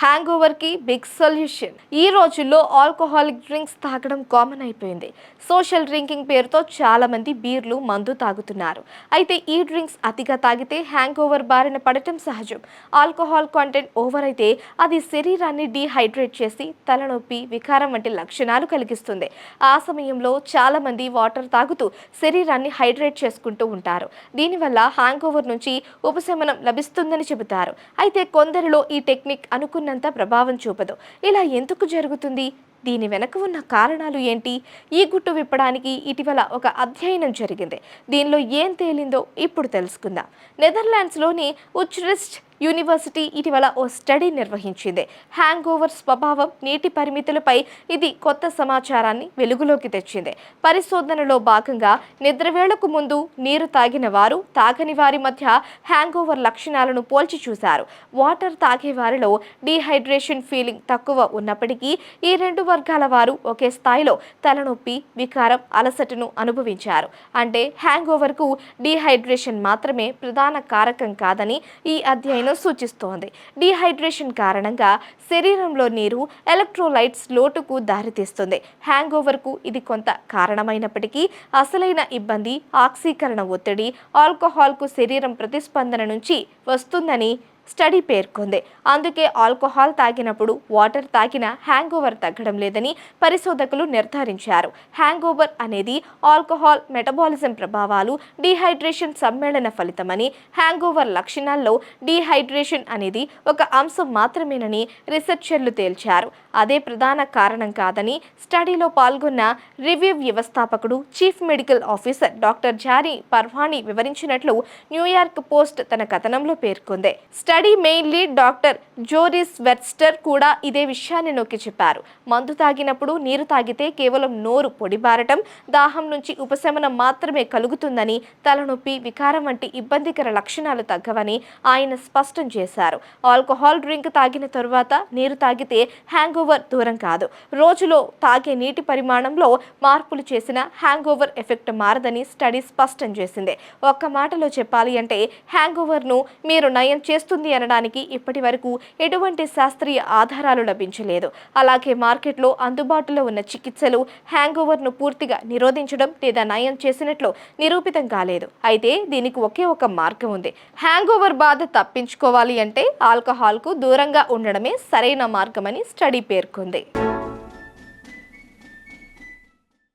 Hang ఓవర్కి big solution. ఈ రోజుల్లో ఆల్కహాలిక్ డ్రింక్స్ తాగడం కామన్ అయిపోయింది. సోషల్ డ్రింకింగ్ పేరుతో చాలామంది బీర్లు మందు తాగుతున్నారు. అయితే ఈ డ్రింక్స్ అతిగా తాగితే హ్యాంగ్ ఓవర్ బారిన పడటం సహజం. ఆల్కహాల్ కాంటెంట్ ఓవర్ అయితే అది శరీరాన్ని డీహైడ్రేట్ చేసి తలనొప్పి వికారం వంటి లక్షణాలు కలిగిస్తుంది. ఆ సమయంలో చాలామంది వాటర్ తాగుతూ శరీరాన్ని హైడ్రేట్ చేసుకుంటూ ఉంటారు. దీనివల్ల హ్యాంగ్ ఓవర్ నుంచి ఉపశమనం లభిస్తుందని చెబుతారు. అయితే కొందరిలో ఈ టెక్నిక్ అనుకున్న అనుకున్నంత ప్రభావం చూపదు. ఇలా ఎందుకు జరుగుతుంది? దీని వెనక ఉన్న కారణాలు ఏంటి? ఈ గుట్టు విప్పడానికి ఇటీవల ఒక అధ్యయనం జరిగింది. దీనిలో ఏం తేలిందో ఇప్పుడు తెలుసుకుందాం. నెదర్లాండ్స్లోని ఉచ్రిస్ట్ యూనివర్సిటీ ఇటీవల ఓ స్టడీ నిర్వహించింది. హ్యాంగ్ ఓవర్ స్వభావం నీటి పరిమితులపై ఇది కొత్త సమాచారాన్ని వెలుగులోకి తెచ్చింది. పరిశోధనలో భాగంగా నిద్రవేళకు ముందు నీరు తాగిన వారు తాగని వారి మధ్య హ్యాంగ్ ఓవర్ లక్షణాలను పోల్చి చూశారు. వాటర్ తాగే వారిలో డీహైడ్రేషన్ ఫీలింగ్ తక్కువ ఉన్నప్పటికీ ఈ రెండు వర్గాల వారు ఒకే స్థాయిలో తలనొప్పి వికారం అలసటను అనుభవించారు. అంటే హ్యాంగ్ ఓవర్కు డీహైడ్రేషన్ మాత్రమే ప్రధాన కారకం కాదని ఈ అధ్యయనం సూచిస్తోంది. డీహైడ్రేషన్ కారణంగా శరీరంలో నీరు ఎలక్ట్రోలైట్స్ లోటుకు దారితీస్తుంది. హ్యాంగ్ ఓవర్కు ఇది కొంత కారణమైనప్పటికీ అసలైన ఇబ్బంది ఆక్సీకరణ ఒత్తిడి ఆల్కహాల్కు శరీరం ప్రతిస్పందన నుంచి వస్తుందని స్టడీ పేర్కొంది. అందుకే ఆల్కహాల్ తాగినప్పుడు వాటర్ తాగిన హ్యాంగ్ ఓవర్ తగ్గడం లేదని పరిశోధకులు నిర్ధారించారు. హ్యాంగ్ ఓవర్ అనేది ఆల్కహాల్ మెటబాలిజం ప్రభావాలు డీహైడ్రేషన్ సమ్మేళన ఫలితమని హ్యాంగ్ ఓవర్ లక్షణాల్లో డీహైడ్రేషన్ అనేది ఒక అంశం మాత్రమేనని రీసెర్చర్లు తేల్చారు. అదే ప్రధాన కారణం కాదని స్టడీలో పాల్గొన్న రివ్యూ వ్యవస్థాపకుడు చీఫ్ మెడికల్ ఆఫీసర్ డాక్టర్ జారీ పర్వాణి వివరించినట్లు న్యూయార్క్ పోస్ట్ తన కథనంలో పేర్కొంది. Study main lead doctor Joris Verster కూడా ఇదే విషయాన్ని నొక్కి చెప్పారు. మందు తాగినప్పుడు నీరు తాగితే కేవలం నోరు పొడిబారటం దాహం నుంచి ఉపశమనం మాత్రమే కలుగుతుందని తలనొప్పి వికారం వంటి ఇబ్బందికర లక్షణాలు తగ్గవని ఆయన స్పష్టం చేశారు. ఆల్కహాల్ డ్రింక్ తాగిన తరువాత నీరు తాగితే హ్యాంగ్ ఓవర్ దూరం కాదు. రోజులో తాగే నీటి పరిమాణంలో మార్పులు చేసిన హ్యాంగ్ ఓవర్ ఎఫెక్ట్ మారదని స్టడీ స్పష్టం చేసింది. ఒక్క మాటలో చెప్పాలి అంటే హ్యాంగ్ ఓవర్ను మీరు నయం చేస్తుంది అనడానికి ఇప్పటి వరకు ఎటువంటి శాస్త్రీయ ఆధారాలు లభించలేదు. అలాగే మార్కెట్లో అందుబాటులో ఉన్న చికిత్సలు హ్యాంగ్ ఓవర్ను పూర్తిగా నిరోధించడం లేదా నయం చేసినట్లు నిరూపితం కాలేదు. అయితే దీనికి ఒకే ఒక మార్గం ఉంది. హ్యాంగ్ ఓవర్ బాధ తప్పించుకోవాలి అంటే ఆల్కహాల్కు దూరంగా ఉండడమే సరైన మార్గమని స్టడీ పేర్కొంది.